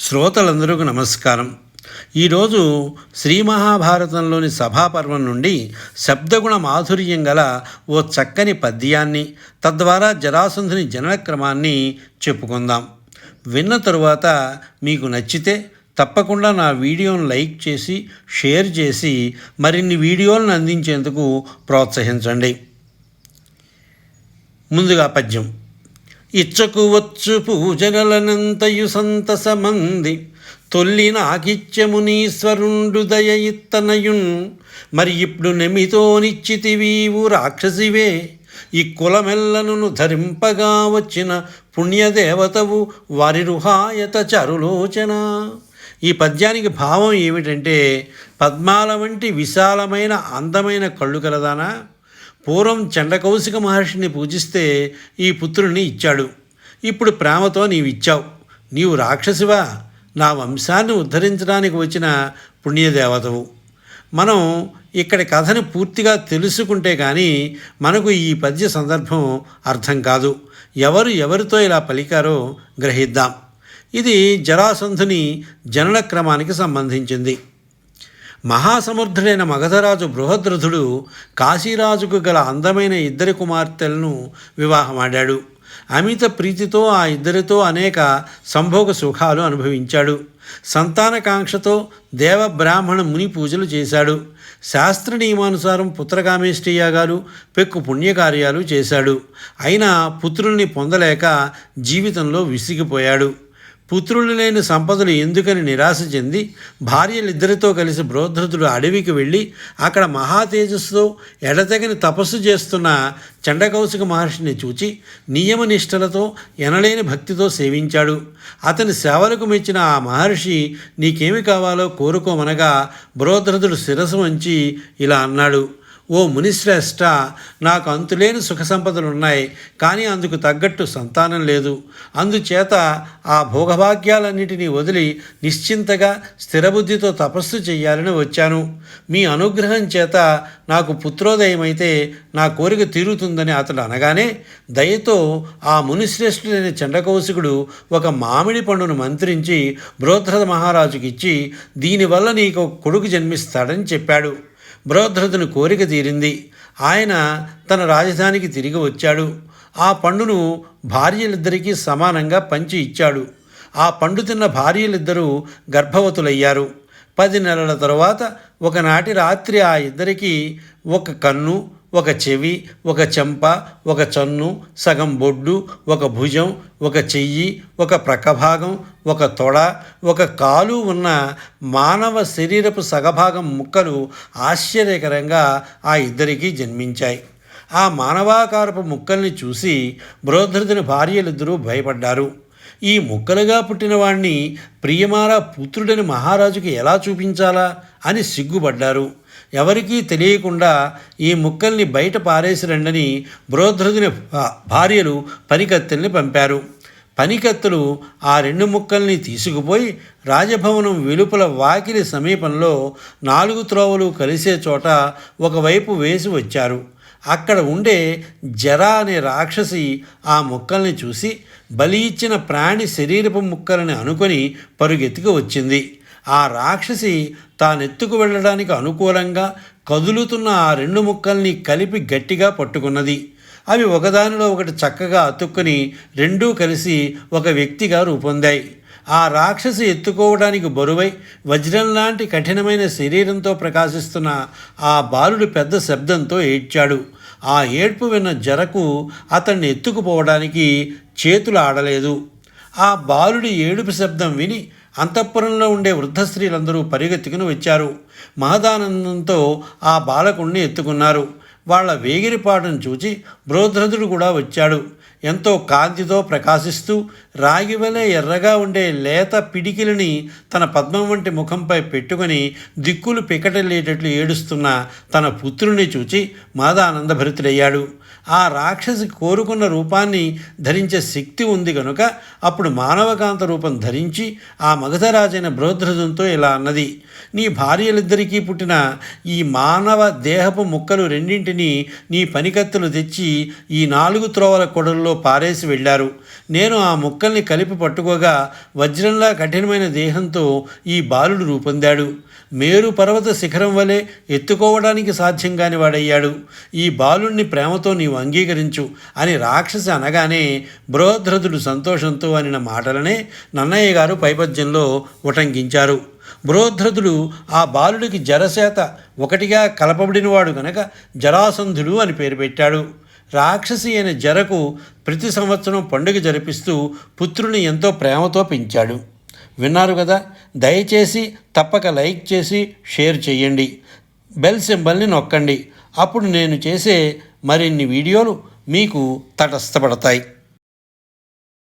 శ్రోతలందరికీ నమస్కారం. ఈరోజు శ్రీ మహాభారతంలోని సభాపర్వం నుండి శబ్దగుణ మాధుర్యం గల ఓ చక్కని పద్యాన్ని తద్వారా జరాసంధుని జనన క్రమాన్ని చెప్పుకుందాం. విన్న తరువాత మీకు నచ్చితే తప్పకుండా నా వీడియోను లైక్ చేసి షేర్ చేసి మరిన్ని వీడియోలను అందించేందుకు ప్రోత్సహించండి. ముందుగా పద్యం. ఇచ్చకు వచ్చు పూజగలనంతయు సంతసమంది. తొల్లి నాకిత్యమునీశ్వరుండు దయ ఇత్తనయున్ మరి ఇప్పుడు నెమితో నిశ్చితివీవు రాక్షసివే. ఈ కులమెల్లను ధరింపగా వచ్చిన పుణ్యదేవతవు వారి రుహాయత చరులోచన. ఈ పద్యానికి భావం ఏమిటంటే పద్మాల వంటి విశాలమైన అందమైన కళ్ళు కలదానా? పూర్వం చండకౌశిక మహర్షిని పూజిస్తే ఈ పుత్రుణ్ణి ఇచ్చాడు. ఇప్పుడు ప్రేమతో నీవిచ్చావు. నీవు రాక్షసివా? నా వంశాన్ని ఉద్ధరించడానికి వచ్చిన పుణ్యదేవతవు. మనం ఇక్కడి కథను పూర్తిగా తెలుసుకుంటే కానీ మనకు ఈ పద్య సందర్భం అర్థం కాదు. ఎవరు ఎవరితో ఇలా పలికారో గ్రహిద్దాం. ఇది జరాసంధుని జనన క్రమానికి సంబంధించింది. మహాసమర్థుడైన మగధరాజు బృహద్రథుడు కాశీరాజుకు గల అందమైన ఇద్దరి కుమార్తెలను వివాహమాడాడు. అమిత ప్రీతితో ఆ ఇద్దరితో అనేక సంభోగ సుఖాలు అనుభవించాడు. సంతానకాంక్షతో దేవ బ్రాహ్మణ ముని పూజలు చేశాడు. శాస్త్ర నియమానుసారం పుత్రకామేష్టియాగాలు పెక్కు పుణ్యకార్యాలు చేశాడు. అయినా పుత్రుల్ని పొందలేక జీవితంలో విసిగిపోయాడు. పుత్రులు లేని సంపదలు ఎందుకని నిరాశ చెంది భార్యలిద్దరితో కలిసి బృహద్రథుడు అడవికి వెళ్ళి అక్కడ మహాతేజస్సుతో ఎడతెగని తపస్సు చేస్తున్న చండకౌశిక మహర్షిని చూచి నియమనిష్టలతో ఎనలేని భక్తితో సేవించాడు. అతని సేవలకు మెచ్చిన ఆ మహర్షి నీకేమి కావాలో కోరుకోమనగా బృహద్రథుడు శిరసు వంచి ఇలా అన్నాడు. ఓ మునిశ్రేష్ట నాకు అంతులేని సుఖ సంపదలు ఉన్నాయి కానీ అందుకు తగ్గట్టు సంతానం లేదు. అందుచేత ఆ భోగభాగ్యాలన్నిటినీ వదిలి నిశ్చింతగా స్థిరబుద్ధితో తపస్సు చెయ్యాలని వచ్చాను. మీ అనుగ్రహం చేత నాకు పుత్రోదయమైతే నా కోరిక తీరుతుందని అతడు అనగానే దయతో ఆ మునిశ్రేష్ఠుడైన చండకౌశికుడు ఒక మామిడి పండును మంత్రించి బృహద్రథ మహారాజుకిచ్చి దీనివల్ల నీకు కొడుకు జన్మిస్తాడని చెప్పాడు. బృహద్రథుని కోరిక తీరింది. ఆయన తన రాజధానికి తిరిగి వచ్చాడు. ఆ పండును భార్యలిద్దరికీ సమానంగా పంచి ఇచ్చాడు. ఆ పండు తిన్న భార్యలిద్దరూ గర్భవతులయ్యారు. పది నెలల తరువాత ఒకనాటి రాత్రి ఆ ఇద్దరికీ ఒక కన్ను ఒక చెవి ఒక చెంప ఒక చన్ను సగం బొడ్డు ఒక భుజం ఒక చెయ్యి ఒక ప్రక్కభాగం ఒక తొడ ఒక కాలు ఉన్న మానవ శరీరపు సగభాగం ముక్కలు ఆశ్చర్యకరంగా ఆ ఇద్దరికీ జన్మించాయి. ఆ మానవాకారపు ముక్కల్ని చూసి బృహద్రథుని భార్యలిద్దరూ భయపడ్డారు. ఈ ముక్కలుగా పుట్టిన వాణ్ణి పుత్రుడని మహారాజుకి ఎలా చూపించాలా అని సిగ్గుపడ్డారు. ఎవరికీ తెలియకుండా ఈ ముక్కల్ని బయట పారేసి రండని బృహద్రథుని భార్యలు పనికత్తెల్ని పంపారు. పనికత్తులు ఆ రెండు ముక్కల్ని తీసుకుపోయి రాజభవనం వెలుపల వాకిలి సమీపంలో నాలుగు త్రోవలు కలిసే చోట ఒకవైపు వేసి వచ్చారు. అక్కడ ఉండే జర అనే రాక్షసి ఆ ముక్కల్ని చూసి బలి ఇచ్చిన ప్రాణి శరీరపు ముక్కలని అనుకొని పరుగెత్తుకు వచ్చింది. ఆ రాక్షసి తానెత్తుకు వెళ్ళడానికి అనుకూలంగా కదులుతున్న ఆ రెండు ముక్కల్ని కలిపి గట్టిగా పట్టుకున్నది. అవి ఒకదానిలో ఒకటి చక్కగా అతుక్కుని రెండూ కలిసి ఒక వ్యక్తిగా రూపొందాయి. ఆ రాక్షసి ఎత్తుకోవడానికి బరువై వజ్రం లాంటి కఠినమైన శరీరంతో ప్రకాశిస్తున్న ఆ బాలుడు పెద్ద శబ్దంతో ఏడ్చాడు. ఆ ఏడ్పు విన్న జరకు అతన్ని ఎత్తుకుపోవడానికి చేతులు ఆడలేదు ఆ బాలుడి ఏడుపు శబ్దం విని అంతఃపురంలో ఉండే వృద్ధ స్త్రీలందరూ పరిగెత్తుకుని వచ్చారు. మహదానందంతో ఆ బాలకుణ్ణి ఎత్తుకున్నారు. వాళ్ళ వేగిరిపాటును చూచి బృహద్రథుడు కూడా వచ్చాడు. ఎంతో కాంతితో ప్రకాశిస్తూ రాగి వలె ఎర్రగా ఉండే లేత పిడికిలని తన పద్మం వంటి ముఖంపై పెట్టుకొని దిక్కులు పికటలేటట్లు ఏడుస్తున్న తన పుత్రుని చూచి మాదానందభరితుడయ్యాడు. ఆ రాక్షసి కోరుకున్న రూపాన్ని ధరించే శక్తి ఉంది కనుక అప్పుడు మానవకాంత రూపం ధరించి ఆ మగధరాజైన బృహద్రథంతో ఇలా అన్నది నీ భార్యలిద్దరికీ పుట్టిన ఈ మానవ దేహపు ముక్కలు రెండింటినీ నీ పనికత్తులు తెచ్చి ఈ నాలుగు త్రోవల కొడల్లో పారేసి వెళ్ళారు. నేను ఆ ముక్కల్ని కలిపి పట్టుకోగా వజ్రంలా కఠినమైన దేహంతో ఈ బాలుడు రూపొందాడు. మేరు పర్వత శిఖరం వలె ఎత్తుకోవడానికి సాధ్యం కాని వాడయ్యాడు. ఈ బాలుణ్ణి ప్రేమతో నీవు అంగీకరించు అని రాక్షసి అనగానే బృహద్రథుడు సంతోషంతో అనిన మాటలనే నన్నయ్య గారు పైపద్యంలో ఉటంకించారు. బృహద్రథుడు ఆ బాలుడికి జరసేత ఒకటిగా కలపబడినవాడు కనుక జరాసంధుడు అని పేరు పెట్టాడు. రాక్షసి అయిన జరకు ప్రతి సంవత్సరం పండుగ జరిపిస్తూ పుత్రుని ఎంతో ప్రేమతో పెంచాడు. విన్నారు కదా దయచేసి తప్పక లైక్ చేసి షేర్ చేయండి. బెల్ సింబల్ని నొక్కండి. అప్పుడు నేను చేసే మరిన్ని వీడియోలు మీకు తటస్థపడతాయి.